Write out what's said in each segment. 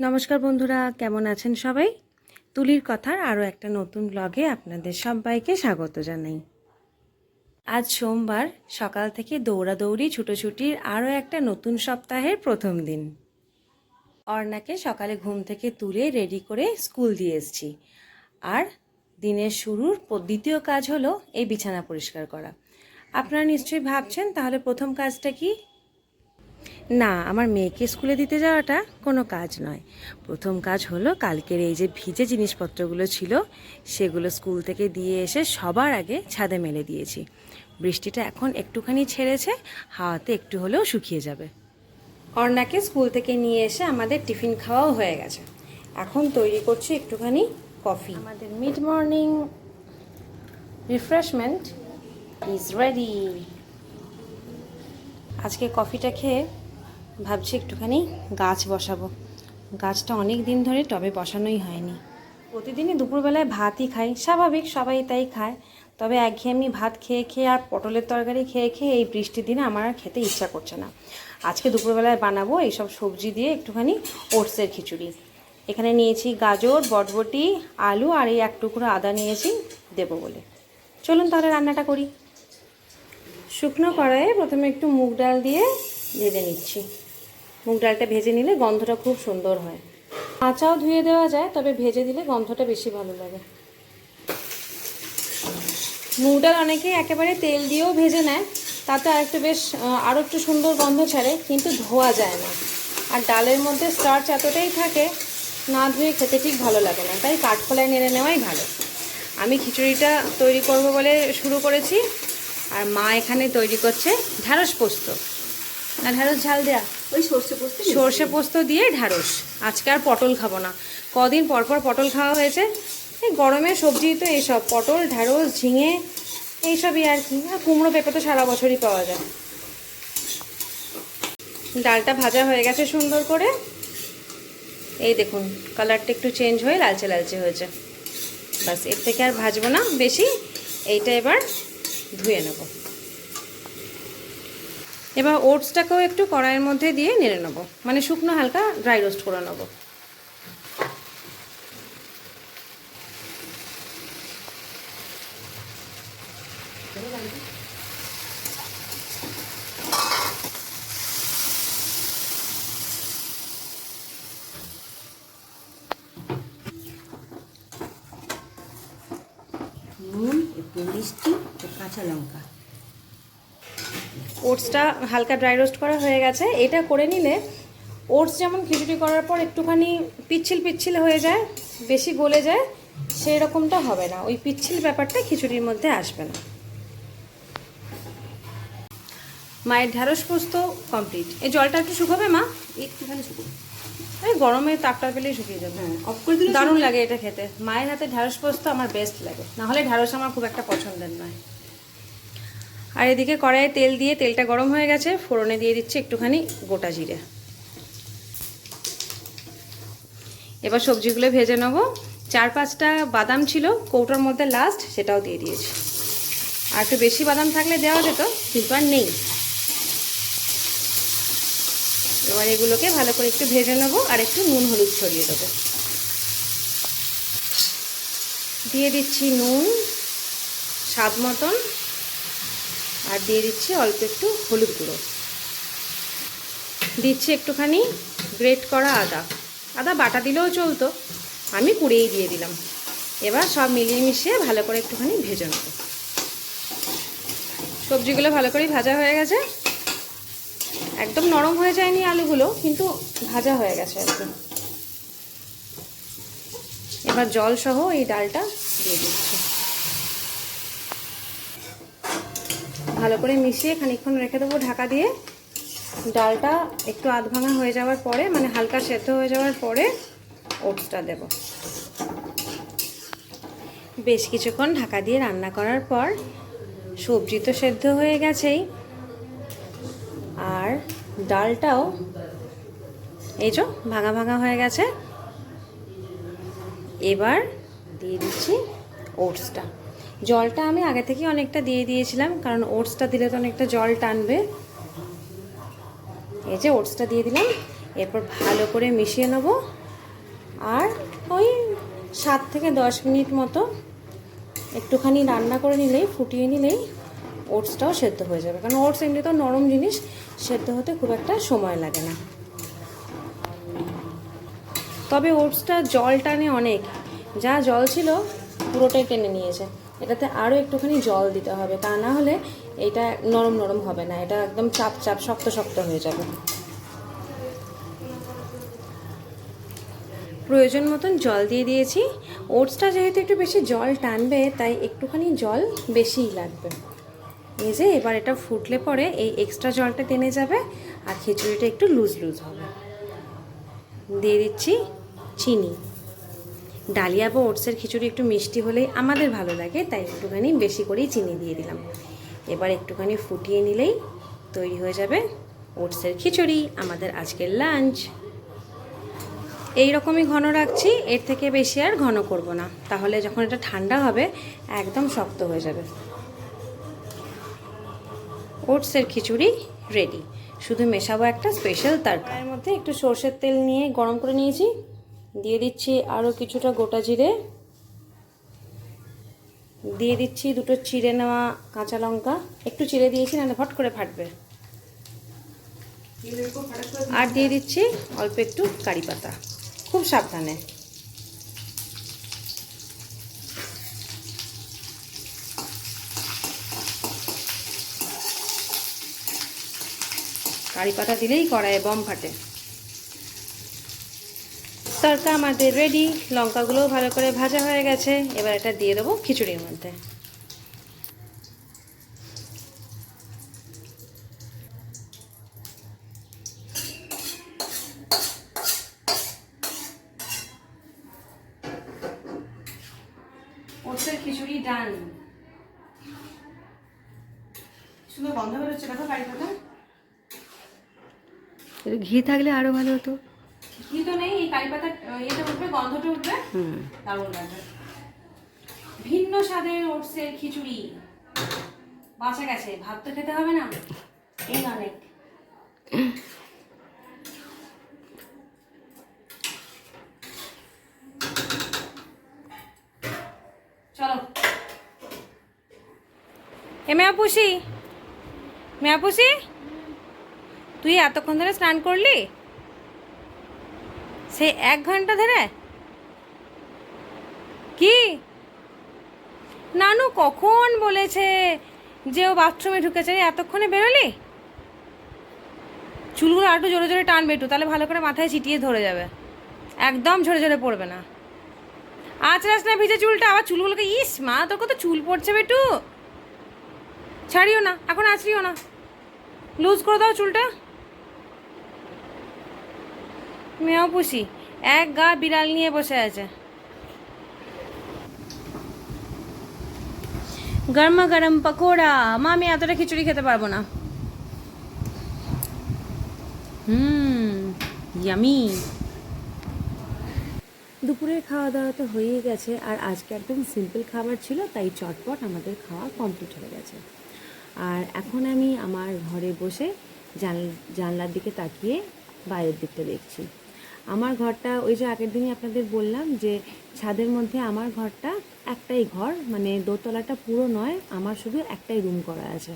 নমস্কার বন্ধুরা, কেমন আছেন সবাই? তুলির কথার আরও একটা নতুন ব্লগে আপনাদের সবাইকে স্বাগত জানাই। আজ সোমবার, সকাল থেকে দৌড়াদৌড়ি, ছুটোছুটির আরও একটা নতুন সপ্তাহের প্রথম দিন। অর্ণাকে সকালে ঘুম থেকে তুলে রেডি করে স্কুল দিয়ে এসছি। আর দিনের শুরুর দ্বিতীয় কাজ হলো এই বিছানা পরিষ্কার করা। আপনারা নিশ্চয়ই ভাবছেন, তাহলে প্রথম কাজটা কি? না আমার মেয়েকে স্কুলে দিতে যাওয়াটা কোনো কাজ নয়। প্রথম কাজ হলো কালকের এই যে ভিজে জিনিসপত্রগুলো ছিল সেগুলো স্কুল থেকে দিয়ে এসে সবার আগে ছাদে মেলে দিয়েছি। বৃষ্টিটা এখন একটুখানি ছেড়েছে হাওয়াতে একটু হলেও শুকিয়ে যাবে। অর্ণাকে স্কুল থেকে নিয়ে এসে আমাদের টিফিন খাওয়াও হয়ে গেছে। এখন তৈরি করছি একটুখানি কফি। আমাদের mid morning refreshment is ready. আজকে কফিটা খেয়ে ভাবছি একটুখানি গাছ বসাবো। গাছটা অনেক দিন ধরে টবে বসানোই হয়নি। প্রতিদিনই দুপুরবেলায় ভাতই খাই, স্বাভাবিক সবাই তাই খায়। তবে একঘেয়েমি ভাত খেয়ে খেয়ে আর পটলের তরকারি খেয়ে খেয়ে এই বৃষ্টির দিনে আমার আর খেতে ইচ্ছা করছে না। আজকে দুপুরবেলায় বানাবো এইসব সবজি দিয়ে একটুখানি ওটসের খিচুড়ি। এখানে নিয়েছি গাজর, বটবটি, আলু আর এই এক টুকরো আদা নিয়েছি দেবো বলে। চলুন তাহলে রান্নাটা করি। শুকনো কড়াইয়ে প্রথমে একটু মুগ ডাল দিয়ে ভেজে নিচ্ছি। মুগ ডালটা ভেজে নিলে গন্ধটা খুব সুন্দর হয়। কাঁচাও ধুয়ে দেওয়া যায় তবে ভেজে দিলে গন্ধটা বেশি ভালো লাগে। মুগ ডাল অনেকেই একেবারে তেল দিয়েও ভেজে নেয় তাতে আরেকটু বেশ আহ, আরও একটু সুন্দর গন্ধ ছাড়ে কিন্তু ধোয়া যায় না। আর ডালের মধ্যে স্টার্চ এতটাই থাকে না ধুয়ে খেতে ঠিক ভালো লাগে না তাই কাঠখোলায় নেড়ে নেওয়াই ভালো। আমি খিচুড়িটা তৈরি করব বলে শুরু করেছি আর মা এখানে তৈরি করছে ঢ্যাঁড়স পোস্ত। না ঢ্যাঁড়স ঝাল দেয়া। ওই সর্ষে পোস্ত সর্ষে পোস্ত দিয়ে ঢ্যাঁড়স আজকে আর পটল খাব না। কদিন পর পর পটল খাওয়া হয়েছে। এই গরমের সবজি তো এইসব পটল ঢ্যাঁড়স ঝিঙে এইসবই আর কি। আর কুমড়ো পেঁপে তো সারা বছরই পাওয়া যায়। ডালটা ভাজা হয়ে গেছে সুন্দর করে। এই দেখুন কালারটা একটু চেঞ্জ হয়ে লালচে লালচে হয়েছে। বাসের থেকে আর ভাজবো না। বেশি এইটা এবার ধুয়ে নেব। এবার ওটসটাকেও একটু কড়াইয়ের মধ্যে দিয়ে নেড়ে নেব। মানে শুকনো হালকা ড্রাই রোস্ট করে নেব। নুন, একটু মিষ্টি কাঁচা লঙ্কা। ওটসটা হালকা ড্রাই রোস্ট করা হয়ে গেছে। এটা করে নিলে ওটস যেমন খিচুড়ি করার পর একটুখানি পিচ্ছিল পিচ্ছিল হয়ে যায় বেশি গলে যায় সেই রকমটা হবে না। ওই পিচ্ছিল ব্যাপারটা খিচুড়ির মধ্যে আসবে না। মায়ের ঢ্যাঁড়স পোস্ত কমপ্লিট এই জলটা একটু শুকাবে মা? একটুখানি শুকনো এই গরমে তাপটা পেলেই শুকিয়ে যাবে। হ্যাঁ অফ করে দিলে দারুণ লাগে এটা খেতে। মায়ের হাতে ঢ্যাঁড়স পোস্ত আমার বেস্ট লাগে। না হলে ঢ্যাঁড়স আমার খুব একটা পছন্দের নয়। আর এদিকে কড়াইয়ে তেল দিয়ে তেলটা গরম হয়ে গেছে, ফোড়নে দিয়ে দিচ্ছি একটুখানি গোটা জিরে। এবার সবজিগুলো ভেজে নেব। চার পাঁচটা বাদাম ছিল, কৌটোর মধ্যে লাস্ট সেটাও দিয়ে দিয়েছি। আর একটু বেশি বাদাম থাকলে দেওয়া যেত, কিন্তু আর নেই। এবার এগুলোকে ভালো করে একটু ভেজে নেব আর একটু নুন হলুদ ছড়িয়ে দেবো। দিয়ে দিচ্ছি নুন, স্বাদ মতন। আর দিয়ে দিচ্ছি অল্প একটু হলুদ গুঁড়ো। দিচ্ছি একটুখানি গ্রেট করা আদা। আদা বাটা দিলেও চলতো। আমি কুড়েই দিয়ে দিলাম। এবার সব মিলিয়ে মিশিয়ে ভালো করে একটুখানি ভেজে নেব। সবজিগুলো ভালো করেই ভাজা হয়ে গেছে। একদম নরম হয়ে যায়নি আলুগুলো, কিন্তু ভাজা হয়ে গেছে একদম। এবার জল সহ এই ডালটা দিয়ে দিচ্ছি। ভালো করে মিশিয়ে খানিকক্ষণ রেখে দেবো ঢাকা দিয়ে। ডালটা একটু আধ ভাঙা হয়ে যাওয়ার পরে মানে হালকা সেদ্ধ হয়ে যাওয়ার পরে ওটসটা দেব। বেশ কিছুক্ষণ ঢাকা দিয়ে রান্না করার পর সবজি তো সেদ্ধ হয়ে গেছেই। আর ডালটাও এই যে ভাঙা ভাঙা হয়ে গেছে। এবার দিয়ে দিচ্ছি ওটসটা। জলটা আমি আগে থেকে অনেকটা দিয়ে দিয়েছিলাম, কারণ ওটসটা দিলে তো অনেকটা জল টানবে। এই যে ওটসটা দিয়ে দিলাম, এরপর ভালো করে মিশিয়ে নেব। আর ওই সাত থেকে দশ মিনিট মতো একটুখানি রান্না করে নিলেই, ফুটিয়ে নিলেই ওটসটাও সেদ্ধ হয়ে যাবে। কারণ ওটস এমনিতেও নরম জিনিস, সেদ্ধ হতে খুব একটা সময় লাগে না। তবে ওটসটা জল টানে অনেক। যা জল ছিল পুরোটাই টেনে নিয়েছে। এটাতে আরও একটুখানি জল দিতে হবে, তা না হলে এটা নরম নরম হবে না, এটা একদম চাপ চাপ, শক্ত শক্ত হয়ে যাবে। প্রয়োজন মতন জল দিয়ে দিয়েছি। ওটসটা যেহেতু একটু বেশি জল টানবে, তাই একটুখানি জল বেশিই লাগবে। এই যে এবার এটা ফুটলে পরে এই এক্সট্রা জলটা টেনে যাবে, আর খিচুড়িটা একটু লুজ লুজ হবে। দিয়ে দিচ্ছি চিনি। ডালিয়া বা ওটসের খিচুড়ি একটু মিষ্টি হলেই আমাদের ভালো লাগে, তাই একটুখানি বেশি করেই চিনি দিয়ে দিলাম। এবার একটুখানি ফুটিয়ে নিলেই তৈরি হয়ে যাবে ওটসের খিচুড়ি, আমাদের আজকের লাঞ্চ এই রকমই ঘন রাখছি, এর থেকে বেশি আর ঘন করব না। তাহলে যখন এটা ঠান্ডা হবে, একদম শক্ত হয়ে যাবে। ওটসের খিচুড়ি রেডি শুধু মেশাবো একটা স্পেশাল এর মধ্যে একটু সর্ষের তেল নিয়ে গরম করে নিয়েছি। দিয়ে দিচ্ছি আরও কিছুটা গোটা জিরে। দিয়ে দিচ্ছি দুটো চিড়ে নেওয়া কাঁচা লঙ্কা। একটু চিড়ে দিয়েছি, নাহলে ফট করে ফাটবে। আর দিয়ে দিচ্ছি অল্প একটু কারি পাতা। খুব সাবধানে। কারি পাতা দিলেই কড়াইয়ে বম ফাটে। তরকা আমাদের রেডি লঙ্কাগুলোও ভালো করে ভাজা হয়ে গেছে। এবার এটা দিয়ে দেবো খিচুড়ির মধ্যে। ওটসের খিচুড়ি ডান সুন্দর গন্ধ বেরোচ্ছে দেখো কারি পাতা ঘি থাকলে আরও ভালো হতো। ঘি তো নেই এই কারি পাতা ইয়েটা উঠবে গন্ধটা উঠবে। দারুণ লাগবে। ভিন্ন স্বাদের ওটসের খিচুড়ি। বাঁচা গেছে ভাত তো খেতে হবে না। এই অনেক। চলো। এ মেয়াপুষি মেয়াপুষি তুই এতক্ষণ ধরে স্নান করলি? সে এক ঘণ্টা ধরে? কি? নানু কখন বলেছে যে ও বাথরুমে ঢুকেছে? এতক্ষণে বেরোলি? চুলগুলো একটু জোরে জোরে টানবে একটু, তাহলে ভালো করে মাথায় চিটিয়ে ধরে যাবে। একদম ঝরে ঝরে পড়বে না। আঁচড়াস না ভিজে চুলটা, আবার চুলগুলোকে, ইস মা, তোর কত চুল পড়ছে বেটু। ছাড়িও না, এখন আঁচড়িও না। লুজ করে দাও চুলটা। মেয়েও পুষি, এক গা বিড়াল নিয়ে বসে আছে। গরমা গরম পকোড়া মা আমি এতটা খিচুড়ি খেতে পারব না। হুম ইয়ামি দুপুরের খাওয়া দাওয়া তো হয়েই গেছে, আর আজকে একদম সিম্পল খাবার ছিল, তাই চটপট আমাদের খাওয়া কমপ্লিট হয়ে গেছে। আর এখন আমি আমার ঘরে বসে জান, জানলার দিকে তাকিয়ে বাইরের দিকটা দেখছি। আমার ঘরটা ওই যে আগের দিনই আপনাদের বললাম যে ছাদের মধ্যে আমার ঘরটা একটাই ঘর মানে দোতলাটা পুরো নয়, আমার শুধু একটাই রুম করা আছে।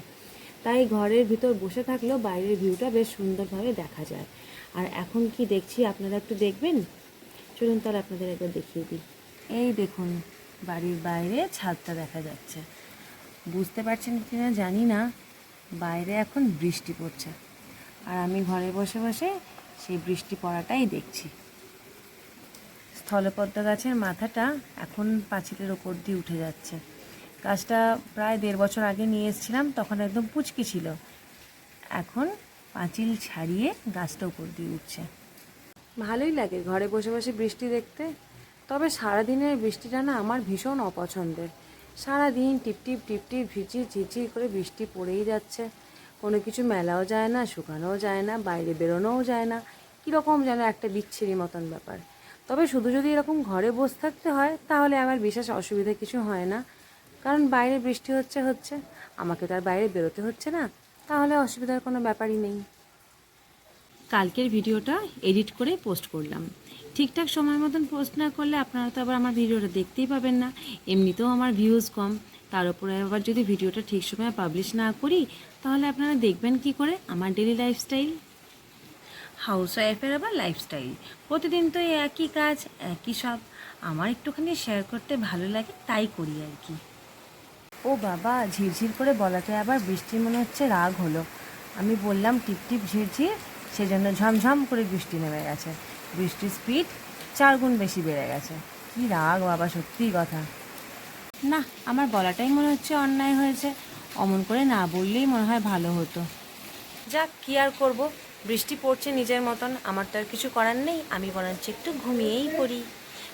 তাই ঘরের ভিতর বসে থাকলেও বাইরের ভিউটা বেশ সুন্দরভাবে দেখা যায়। আর এখন কি দেখছি আপনারা একটু দেখবেন? চলুন তাহলে আপনাদের একবার দেখিয়ে দিই। এই দেখুন, বাড়ির বাইরে ছাদটা দেখা যাচ্ছে। বুঝতে পারছেন কি না জানি না, বাইরে এখন বৃষ্টি পড়ছে। আর আমি ঘরে বসে বসে সেই বৃষ্টি পড়াটাই দেখছি। স্থলপদ্ম গাছের মাথাটা এখন পাঁচিলের ওপর দিয়ে উঠে যাচ্ছে। গাছটা প্রায় দেড় বছর আগে নিয়ে এসেছিলাম তখন একদম পুচকি ছিল। এখন পাঁচিল ছাড়িয়ে গাছটা উপর দিয়ে উঠছে। ভালোই লাগে ঘরে বসে বসে বৃষ্টি দেখতে। তবে সারাদিনের বৃষ্টিটা না আমার ভীষণ অপছন্দের। সারাদিন টিপটিপ টিপটিপ ঝিঝির ঝিঝির করে বৃষ্টি পড়েই যাচ্ছে। কোনো কিছু মেলাও যায় না, শুকানোও যায় না, বাইরে বেরোনোও যায় না। কীরকম যেন একটা বিচ্ছিরি মতন ব্যাপার। তবে শুধু যদি এরকম ঘরে বসে থাকতে হয়, তাহলে আমার বিশেষ অসুবিধা কিছু হয় না। কারণ বাইরে বৃষ্টি হচ্ছে হচ্ছে, আমাকে তো আর বাইরে বেরোতে হচ্ছে না। তাহলে অসুবিধার কোনো ব্যাপারই নেই। কালকের ভিডিওটা এডিট করে পোস্ট করলাম। ঠিকঠাক সময় মতন পোস্ট না করলে আপনারা তো আবার আমার ভিডিওটা দেখতেই পাবেন না। এমনিতেও আমার ভিউজ কম। তার উপরে আবার যদি ভিডিওটা ঠিক সময়ে পাবলিশ না করি, তাহলে আপনারা দেখবেন কি করে? আমার ডেলি লাইফস্টাইল হাউস ওয়াইফের আবার লাইফস্টাইল প্রতিদিন তো একই কাজ, একই সব। আমার একটুখানি শেয়ার করতে ভালো লাগে, তাই করি আর কি। ও বাবা, ঝিরঝির করে বলাতে আবার বৃষ্টি মনে হচ্ছে, রাগ হলো। আমি বললাম, টিপ টিপ ঝিরঝির, সেজন্য ঝমঝম করে বৃষ্টি নেমে গেছে। বৃষ্টির স্পিড চার গুণ বেশি বেড়ে গেছে। কি রাগ বাবা, সত্যিই কথা। না, আমার বলাটাই মনে হচ্ছে অন্যায় হয়েছে। অমন করে না বললেই মনে হয় ভালো হতো। যাক, কি আর করব? বৃষ্টি পড়ছে নিজের মতন, আমার তো আর কিছু করার নেই। আমি বরঞ্চ একটু ঘুমিয়েই পড়ি।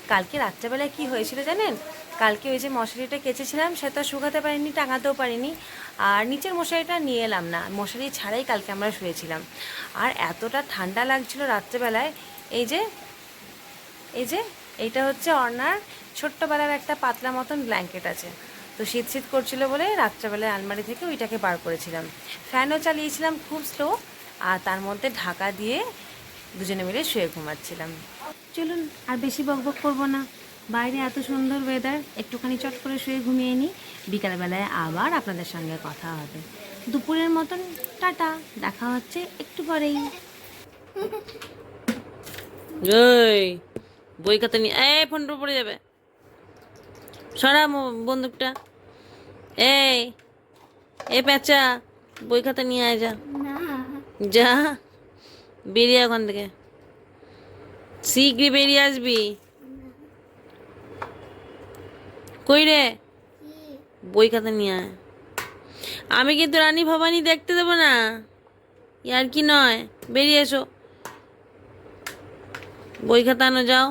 কালকে রাত্রেবেলায় কি হয়েছিল জানেন? কালকে ওই যে মশারিটা কেচেছিলাম সেটা শুকাতে পারিনি, টাঙাতেও পারিনি। আর নিচের মশারিটা নিয়ে এলাম না, মশারি ছাড়াই কালকে আমরা শুয়েছিলাম। আর এতটা ঠান্ডা লাগছিল রাত্রেবেলায়, এই যে এই যে, এইটা হচ্ছে অর্ণার ছোট্টবেলার একটা পাতলা মতন ব্ল্যাঙ্কেট আছে। তো শীত শীত করছিল বলে রাত্রেবেলায় আলমারি থেকে ওইটাকে বার করেছিলাম। ফ্যানও চালিয়েছিলাম খুব স্লো আর তার মধ্যে ঢাকা দিয়ে দুজনে মিলে শুয়ে ঘুমাচ্ছিলাম। চলুন আর বেশি বকবক করব না। বাইরে এত সুন্দর ওয়েদার একটুখানি চট করে শুয়ে ঘুমিয়ে নিই। বিকালবেলায় আবার আপনাদের সঙ্গে কথা হবে। দুপুরের মতন টাটা দেখা হচ্ছে একটু পরেই। বই খাতা নিয়ে এই ফোনটা পড়ে যাবে। সরা বন্দুকটা। এই এ পেঁচা বই খাতা নিয়ে আয় যা। যা বেরিয়ে ওখান থেকে। শীঘ্রই বেরিয়ে আসবি। কই রে? বই খাতা নিয়ে আয়। আমি কিন্তু রানী ভবানী দেখতে দেবো না। আর কি নয়? বেরিয়ে এসো। বই খাতা আনো যাও।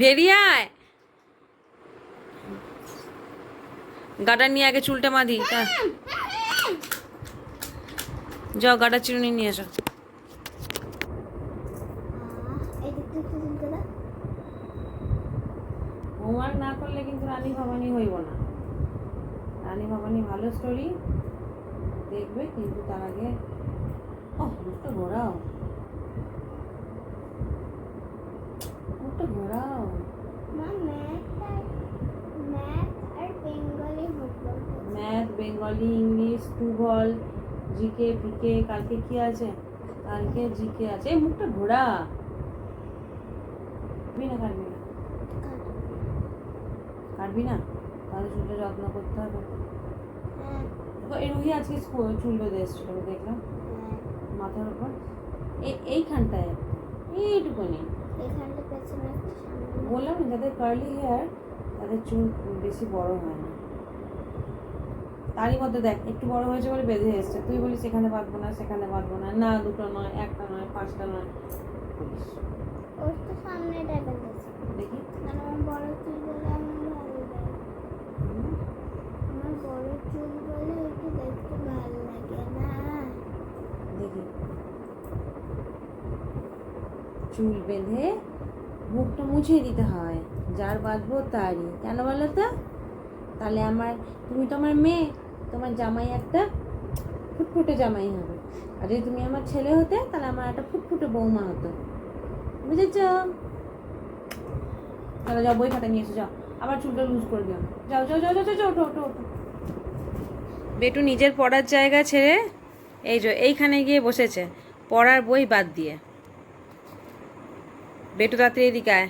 বেরিয়ে আয়। গাটা নিয়ে আগে চুলটা মাদি, তা। যাও, গাটা চিরুনি নিয়ে এসো হোমওয়ার্ক না করলে কিন্তু রানী ভবানী হইব না। রানী ভবানী ভালো স্টোরি দেখবে কিন্তু তার আগে ও ঘোরাও। মুখটা ঘোরাও। ম্যাথ বেঙ্গলি ইংলিশ ভূগোল জিকে পিকে কালকে কি আছে? কালকে জিকে আছে। এই মুখটা ঘোরা। কাটবি না কাটবি না? কাটবি না? তাহলে চুলটা যত্ন করতে হবে। এই রুহি আজকে চুল বেঁধে এসেছিল দেখলাম। মাথার উপর। এই এইখানটায়। এইটুকুনি। বললাম না যাদের কার্লি হেয়ার তাদের চুল বেশি বড় হয় না। তারই মধ্যে দেখ একটু বড় হয়েছে বলে বেঁধে এসছে। তুই বলিস সেখানে বাঁধবো না সেখানে বাঁধবো না। না দুটো নয় একটা নয় পাঁচটা নয়। দেখি। হুম, দেখি। চুল বেঁধে মুখটা মুছিয়ে দিতে হয়। যার বাঁধবো তারই। কেন বলো তো? তাহলে আমার তুমি তো আমার মেয়ে তোমার জামাই একটা ফুটফুটে জামাই হবে। আর যদি তুমি আমার ছেলে হতে তাহলে আমার একটা ফুটফুটে বৌমা হতো। বুঝেছ? তাহলে যাও বই খাতা নিয়ে এসো যাও। আবার চুলটা লুজ করে দিও। যাও যাও যাও যাও যাও, ওঠো ওঠো। বেটু নিজের পড়ার জায়গা ছেড়ে এই যে এইখানে গিয়ে বসেছে। পড়ার বই বাদ দিয়ে। বেটু তাড়াতাড়ি এদিকে আয়।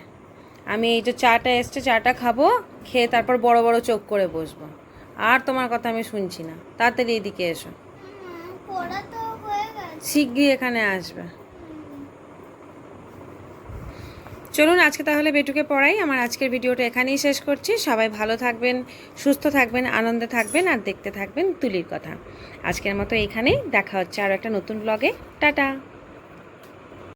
আমি এই যে চাটা এসছে, চাটা খাব, খেয়ে তারপর বড় বড় চোখ করে বসবো। আর তোমার কথা আমি শুনছি না। তাড়াতাড়ি এদিকে এসো। শিগগিরই এখানে আসবে। চলুন, আজকে তাহলে বেটুকে পড়াই। আমার আজকের ভিডিওটা এখানেই শেষ করছি। সবাই ভালো থাকবেন, সুস্থ থাকবেন, আনন্দে থাকবেন, আর দেখতে থাকবেন তুলির কথা। আজকের মতো এখানেই। দেখা হচ্ছে আরও একটা নতুন ব্লগে টাটা!